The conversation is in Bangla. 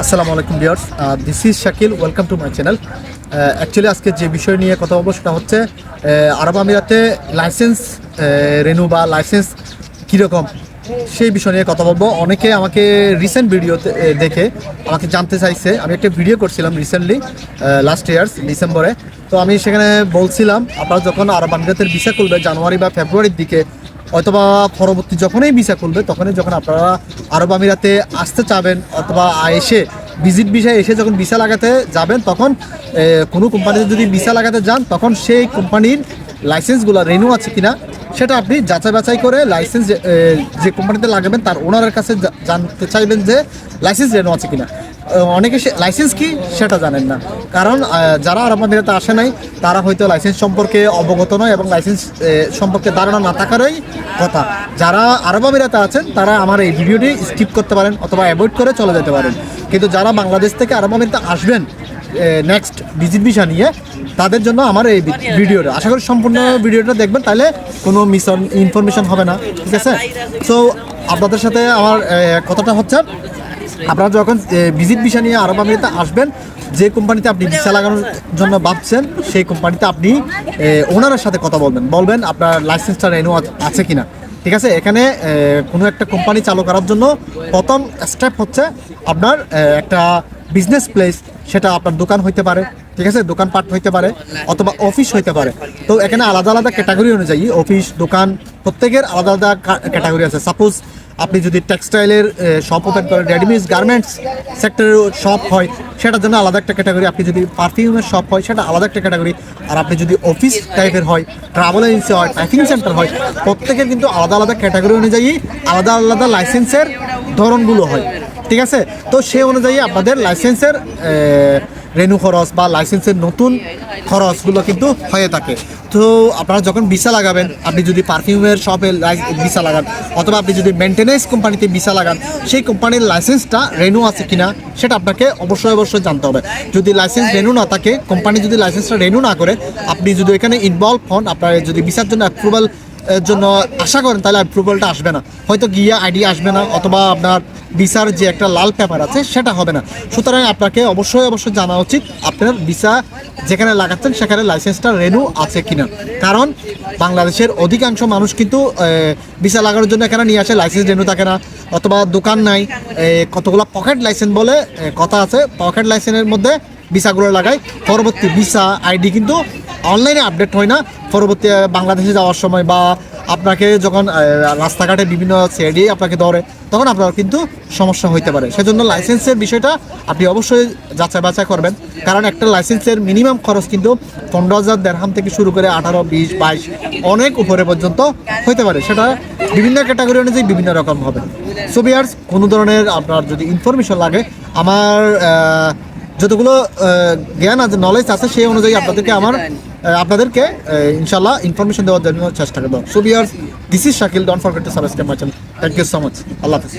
আসসালামু আলাইকুম viewers this is Shakil welcome to my channel actually আজকে যে বিষয় নিয়ে কথা বলব সেটা হচ্ছে আরব আমিরাতে লাইসেন্স রেনু বা লাইসেন্স কীরকম সেই বিষয় নিয়ে কথা বলব। অনেকে আমাকে রিসেন্ট ভিডিও দেখে আমাকে জানতে চাইছে। আমি একটা ভিডিও করছিলাম রিসেন্টলি লাস্ট ইয়ার্স ডিসেম্বরে তো আমি সেখানে বলছিলাম, আপনারা যখন আরব আমিরাতের ভিসা খুলবে জানুয়ারি বা ফেব্রুয়ারির দিকে অথবা পরবর্তী যখনই ভিসা খুলবে, তখনই যখন আপনারা আরব আমিরাতে আসতে চাবেন অথবা এসে ভিজিট ভিসায় এসে যখন ভিসা লাগাতে যাবেন, তখন কোনো কোম্পানিতে যদি ভিসা লাগাতে যান, তখন সেই কোম্পানির লাইসেন্সগুলো রেনু আছে কিনা, সেটা আপনি যাচাই বাছাই করে লাইসেন্স যে- কোম্পানিতে লাগাবেন, তার ওনারের কাছে জানতে চাইবেন যে লাইসেন্স রেনু আছে কিনা। অনেকে লাইসেন্স কি? সেটা জানেন না। কারণ যারা আরব আমিরাতে আসে নাই, তারা হয়তো লাইসেন্স সম্পর্কে অবগত নয় এবং লাইসেন্স সম্পর্কে ধারণা না থাকারই কথা। যারা আরব আমিরাতে আছেন, তারা আমার এই ভিডিওটি স্কিপ করতে পারেন অথবা অ্যাভয়েড করে চলে যেতে পারেন। কিন্তু যারা বাংলাদেশ থেকে আরব আমিরাতে আসবেন নেক্সট ভিজিট ভিসা নিয়ে, তাদের জন্য আমার এই ভিডিওটা। আশা করি সম্পূর্ণ ভিডিওটা দেখবেন, তাহলে কোনো মিস ইনফরমেশন হবে না, ঠিক আছে? সো আপনাদের সাথে আমার কথাটা হচ্ছে আপনারা যখন ভিজিট ভিসা নিয়ে আরব আমিরাতে আসবেন যে কোম্পানিতে আপনি ভিসা লাগানোর জন্য ভাবছেন সেই কোম্পানিতে আপনি ওনারের সাথে কথা বলবেন। বলবেন আপনার লাইসেন্সটা রেনু আছে কিনা। ঠিক আছে? এখানে কোনো একটা কোম্পানি চালু করার জন্য প্রথম স্টেপ হচ্ছে আপনার একটা বিজনেস প্লেস সেটা আপনার দোকান হইতে পারে। ঠিক আছে? দোকান পাট হইতে পারে অথবা অফিস হইতে পারে। তো এখানে আলাদা আলাদা ক্যাটাগরি অনুযায়ী অফিস দোকান প্রত্যেকের আলাদা আলাদা ক্যাটাগরি আছে। সাপোজ আপনি যদি টেক্সটাইলের শপ ওপেন করেন রেডিমেড গার্মেন্টস সেক্টরের শপ হয়, সেটার জন্য আলাদা একটা ক্যাটাগরি আপনি যদি পারফিউমের শপ হয়, সেটা আলাদা একটা ক্যাটাগরি আর আপনি যদি অফিস টাইপের হয় ট্রাভেল এজেন্সি হয় টাইপিং সেন্টার হয়, প্রত্যেকের কিন্তু আলাদা আলাদা ক্যাটাগরি অনুযায়ী আলাদা আলাদা লাইসেন্সের ধরনগুলো হয়। ঠিক আছে? তো সে অনুযায়ী আপনাদের লাইসেন্সের রেনু খরচ বা লাইসেন্সের নতুন খরচগুলো কিন্তু হয়ে থাকে। তো আপনারা যখন ভিসা লাগাবেন, আপনি যদি পারফিউমের শপে ভিসা লাগান অথবা আপনি যদি মেনটেন্যান্স কোম্পানিতে ভিসা লাগান, সেই কোম্পানির লাইসেন্সটা রেনু আছে কিনা, সেটা আপনাকে অবশ্যই অবশ্যই জানতে হবে। যদি লাইসেন্স রেনু না থাকে কোম্পানি যদি লাইসেন্সটা রেনু না করে, আপনি যদি এখানে ইনভলভ হন, আপনার যদি ভিসার জন্য অ্যাপ্রুভাল এর জন্য আশা করেন তাহলে অ্যাপ্রুভালটা আসবে না। হয়তো গিয়া আইডি আসবে না অথবা আপনার ভিসার যে একটা লাল পেপার আছে সেটা হবে না। সুতরাং আপনাকে অবশ্যই অবশ্যই জানা উচিত আপনার ভিসা যেখানে লাগাচ্ছেন সেখানে লাইসেন্সটা রেনু আছে কিনা। কারণ বাংলাদেশের অধিকাংশ মানুষ কিন্তু ভিসা লাগানোর জন্য এখানে নিয়ে আসে লাইসেন্স রেনু থাকে না। অথবা দোকান নাই কতগুলো পকেট লাইসেন্স বলে কথা আছে। পকেট লাইসেন্সের মধ্যে ভিসাগুলো লাগায়। পরবর্তী ভিসা আইডি কিন্তু অনলাইনে আপডেট হয় না। পরবর্তী বাংলাদেশে যাওয়ার সময় বা আপনাকে যখন রাস্তাঘাটে বিভিন্ন সিআইডি আপনাকে ধরে, তখন আপনার কিন্তু সমস্যা হইতে পারে। সেজন্য লাইসেন্সের বিষয়টা আপনি অবশ্যই যাচাই বাছাই করবেন। কারণ একটা লাইসেন্সের মিনিমাম খরচ কিন্তু পনেরো হাজার দেড়হাম থেকে শুরু করে আঠারো, বিশ, বাইশ, অনেক উপরে পর্যন্ত হইতে পারে। সেটা বিভিন্ন ক্যাটাগরি অনুযায়ী বিভিন্ন রকম হবে। সো বিয়ার্স কোনো ধরনের আপনার যদি ইনফরমেশন লাগে, আমার যতগুলো জ্ঞান আছে নলেজ আছে, সেই অনুযায়ী আপনাদেরকে আমার আপনাদেরকে ইনশাল্লাহ ইনফরমেশন দেওয়ার জন্য চেষ্টা করব। So viewer this is Shakil don't forget to subscribe my channel thank you so much Allah Hafiz.